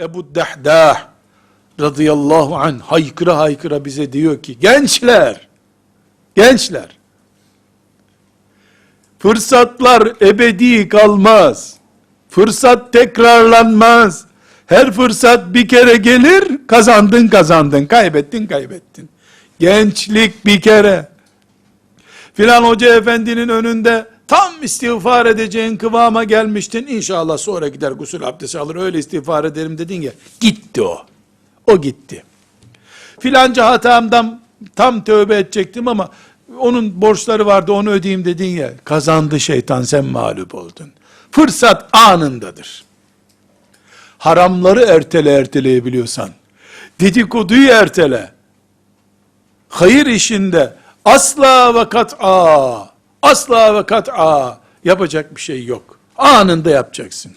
Ebu Dehdah radıyallahu anh haykıra haykıra bize diyor ki gençler gençler fırsatlar ebedi kalmaz. Fırsat tekrarlanmaz. Her fırsat bir kere gelir, kazandın kazandın, kaybettin kaybettin. Gençlik bir kere. Filan hoca efendinin önünde tam istiğfar edeceğin kıvama gelmiştin. İnşallah sonra gider gusül abdesti alır öyle istiğfar ederim dedin ya. Gitti o. O gitti. Filanca hatamdan tam tövbe edecektim ama onun borçları vardı onu ödeyeyim dedin ya. Kazandı şeytan sen mağlup oldun. Fırsat anındadır. Haramları ertele erteleyebiliyorsan. Dedikoduyu ertele. Hayır işinde asla ve kat'a asla ve kat'a yapacak bir şey yok. Anında yapacaksın.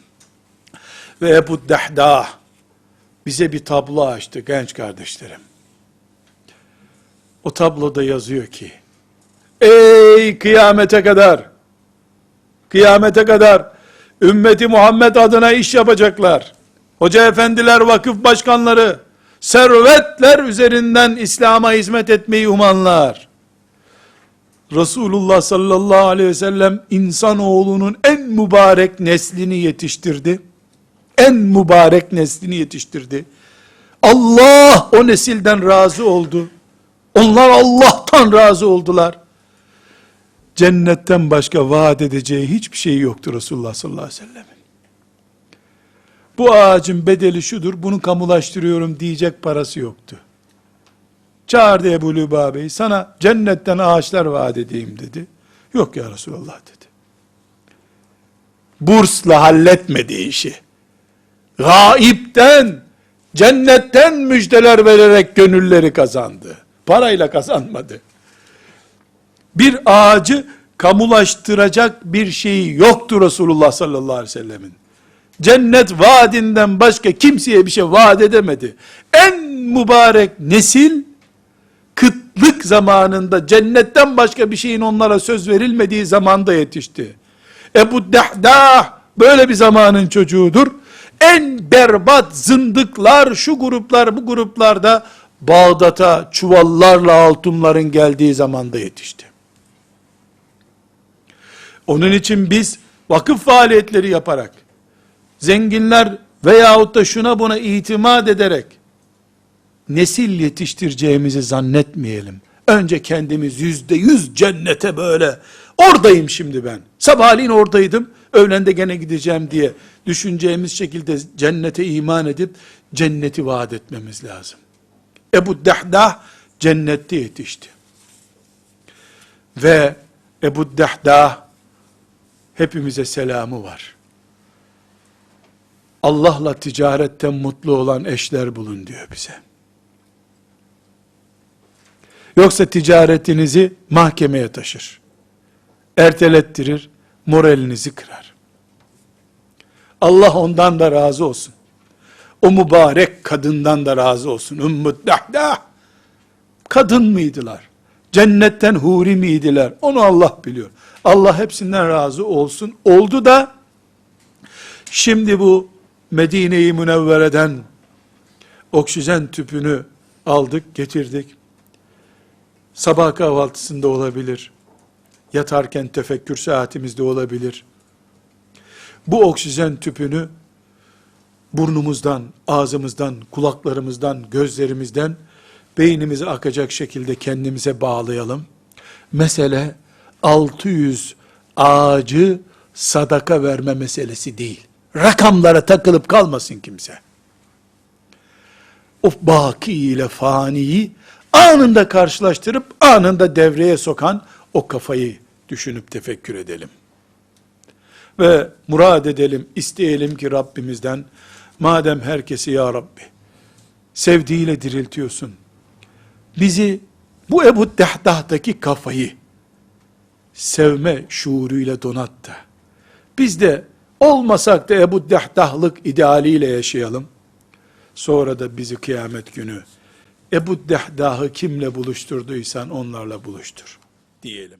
Ve Ebu Dehdah bize bir tablo açtı genç kardeşlerim. O tabloda yazıyor ki, ey kıyamete kadar, kıyamete kadar ümmeti Muhammed adına iş yapacaklar. Hoca efendiler, vakıf başkanları, servetler üzerinden İslam'a hizmet etmeyi umanlar. Resulullah sallallahu aleyhi ve sellem insanoğlunun en mübarek neslini yetiştirdi. En mübarek neslini yetiştirdi. Allah o nesilden razı oldu. Onlar Allah'tan razı oldular. Cennetten başka vaat edeceği hiçbir şey yoktu Resulullah sallallahu aleyhi ve sellemin. Bu ağacın bedeli şudur, bunu kamulaştırıyorum diyecek parası yoktu. Çağırdı Ebu Lübabe'yi, sana cennetten ağaçlar vaat edeyim dedi. Yok ya Resulallah dedi. Bursla halletmedi işi. Gaipten, cennetten müjdeler vererek gönülleri kazandı. Parayla kazanmadı. Bir ağacı kamulaştıracak bir şeyi yoktu Resulullah sallallahu aleyhi ve sellemin. Cennet vaadinden başka kimseye bir şey vaat edemedi. En mübarek nesil, zamanında cennetten başka bir şeyin onlara söz verilmediği zamanda yetişti. Ebu Dehdah böyle bir zamanın çocuğudur. En berbat zındıklar, şu gruplar, bu gruplarda Bağdat'a çuvallarla altınların geldiği zamanda yetişti. Onun için biz vakıf faaliyetleri yaparak, zenginler veyahut da şuna buna itimat ederek, nesil yetiştireceğimizi zannetmeyelim. Önce kendimiz yüzde yüz cennete böyle, oradayım şimdi ben, sabahleyin oradaydım, öğlende gene gideceğim diye düşüneceğimiz şekilde cennete iman edip, cenneti vaat etmemiz lazım. Ebu Dehdah cennette yetişti. Ve Ebu Dehdah hepimize selamı var. Allah'la ticaretten mutlu olan eşler bulun diyor bize. Yoksa ticaretinizi mahkemeye taşır. Ertelettirir, moralinizi kırar. Allah ondan da razı olsun. O mübarek kadından da razı olsun. Ümmü Dahdah. Kadın mıydılar? Cennetten huri miydiler? Onu Allah biliyor. Allah hepsinden razı olsun. Oldu da şimdi bu Medine-i Münevvere'den oksijen tüpünü aldık, getirdik. Sabah kahvaltısında olabilir. Yatarken tefekkür saatimizde olabilir. Bu oksijen tüpünü burnumuzdan, ağzımızdan, kulaklarımızdan, gözlerimizden beynimize akacak şekilde kendimize bağlayalım. Mesele 600 ağacı sadaka verme meselesi değil. Rakamlara takılıp kalmasın kimse. O baki ile faniyi anında karşılaştırıp anında devreye sokan o kafayı düşünüp tefekkür edelim. Ve murad edelim, isteyelim ki Rabbimizden madem herkesi ya Rabbi sevdiğiyle diriltiyorsun. Bizi bu Ebu Dehdah'taki kafayı sevme şuuruyla donat da. Biz de olmasak da Ebu Dehdah'lık idealiyle yaşayalım. Sonra da bizi kıyamet günü Ebu Dehdah'ı kimle buluşturduysan onlarla buluştur diyelim.